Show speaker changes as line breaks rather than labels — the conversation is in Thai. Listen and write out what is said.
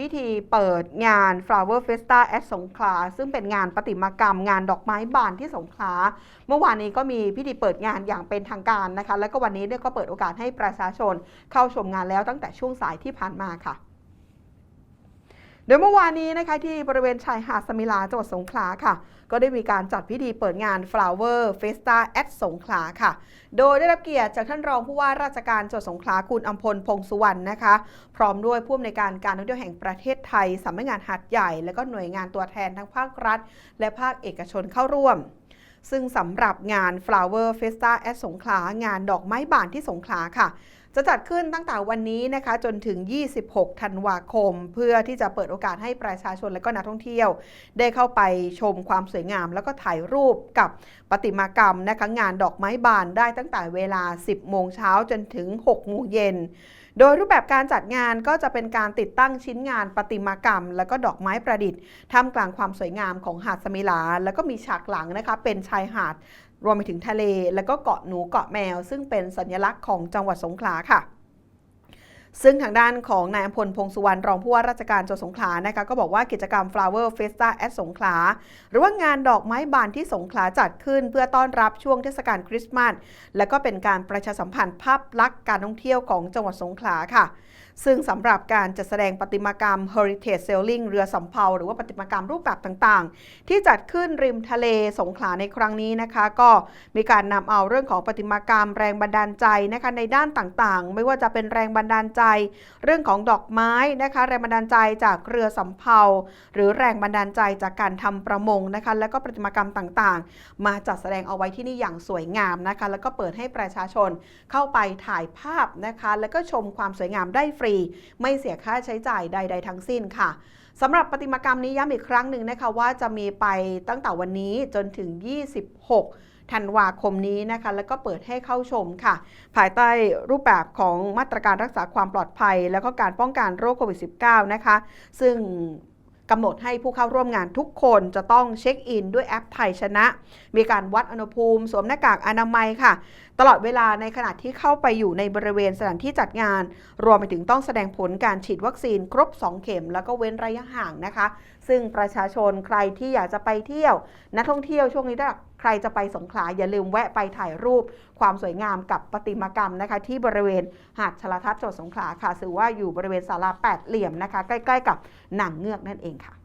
พิธีเปิดงาน Flower Festa at สงขลาซึ่งเป็นงานประติมากรรม งานดอกไม้บานที่สงขลาเมื่อวานนี้ก็มีพิธีเปิดงานอย่างเป็นทางการนะคะ แล้วก็วันนี้เนี่ยก็เปิดโอกาสให้ประชาชนเข้าชมงานแล้วตั้งแต่ช่วงสายที่ผ่านมาค่ะ โดยเมื่อวานนี้นะคะที่บริเวณชายหาดสมิลาจังหวัดสงขลาค่ะ ก็ได้มีการจัดพิธีเปิดงาน Flower Festa at สงขลาค่ะ โดยได้รับเกียรติจากท่านรองผู้ว่าราชการจังหวัดสงขลาคุณอัมพลพงสุวรรณนะคะ พร้อมด้วยผู้อำนวยการการท่องเที่ยวแห่งประเทศไทยสำนักงานหาดใหญ่ และก็หน่วยงานตัวแทนทั้งภาครัฐ และภาคเอกชนเข้าร่วม ซึ่งสำหรับงาน Flower Festa at สงขลางานดอกไม้บานที่สงขลาค่ะ จะจัดขึ้นตั้งแต่วันนี้นะคะจนถึง 26 ธันวาคม เพื่อที่จะเปิดโอกาสให้ประชาชนและก็นักท่องเที่ยว ได้เข้าไปชมความสวยงาม แล้วก็ถ่ายรูปกับประติมากรรมนะคะงานดอกไม้บานได้ตั้งแต่เวลา 10 โมงเช้าจนถึง 6 โมงเย็น โดยรูปแบบการจัดงานก็จะเป็นการติดตั้งชิ้นงานประติมากรรม แล้วก็ดอกไม้ประดิษฐ์ท่ามกลางความสวยงามของหาดสมิลา แล้วก็มีฉากหลังนะคะ เป็นชายหาด รวมไปถึงทะเล แล้วก็เกาะหนูเกาะแมว ซึ่งเป็นสัญลักษณ์ของจังหวัดสงขลาค่ะ ซึ่งทางด้านของนายอำพลพงษ์สุวรรณรองผู้ว่าราชการจังหวัดสงขลานะคะก็บอกว่ากิจกรรม Flower Festa at สงขลาหรือว่างานดอกไม้บานที่สงขลาจัดขึ้น เพื่อต้อนรับช่วงเทศกาลคริสต์มาสและก็เป็นการประชาสัมพันธ์ภาพลักษณ์การท่องเที่ยวของจังหวัดสงขลาค่ะ ซึ่งสำหรับการจัดแสดงประติมากรรม Heritage Sailing เรือสำเภาหรือว่าประติมากรรมรูปแบบต่างๆ ที่จัดขึ้นริมทะเลสงขลาในครั้งนี้นะคะ ก็มีการนำเอาเรื่องของประติมากรรมแรงบันดาลใจนะคะในด้านต่างๆ ไม่ว่าจะเป็นแรงบันดาลใจเรื่องของดอกไม้นะคะแรงบันดาลใจจากเรือสำเภาหรือแรงบันดาลใจจากการทำประมงนะคะแล้วก็ประติมากรรมต่างๆ มาจัดแสดงเอาไว้ที่นี่อย่างสวยงามนะคะแล้วก็เปิดให้ประชาชนเข้าไปถ่ายภาพนะคะแล้วก็ชมความสวยงามได้ฟรี ไม่เสียค่าใช้จ่ายใด ๆ ทั้งสิ้นค่ะสำหรับประติมากรรมนี้ย้ำอีกครั้งหนึ่งนะคะว่าจะมีไปตั้งแต่วันนี้จนถึง 26 ธันวาคมนี้นะคะ แล้วก็เปิดให้เข้าชมค่ะ ภายใต้รูปแบบของมาตรการรักษาความปลอดภัย แล้วก็การป้องกันโรคโควิด -19 นะคะ ซึ่งกำหนดให้ผู้เข้าร่วมงานทุกคนจะต้องเช็คอินด้วยแอปไทยชนะ มีการวัดอุณหภูมิ สวมหน้ากากอนามัยค่ะ ตลอดเวลาในขณะที่เข้าไปอยู่ในบริเวณสถานที่จัดงาน รวมไปถึงต้องแสดงผลการฉีดวัคซีนครบ 2 เข็ม แล้วก็เว้นระยะห่างนะคะ ซึ่งประชาชนใครที่อยากจะไปเที่ยว นักท่องเที่ยวช่วงนี้ถ้ ใครจะไปสงขลาอย่าลืมแวะไปถ่ายรูป ความสวยงามกับประติมากรรมนะคะ ที่บริเวณหาดชลทัศน์จังหวัดสงขลาค่ะถือว่าอยู่บริเวณศาลาแปดเหลี่ยมนะคะ ใกล้ ๆ กับหนังเงือกนั่นเองค่ะ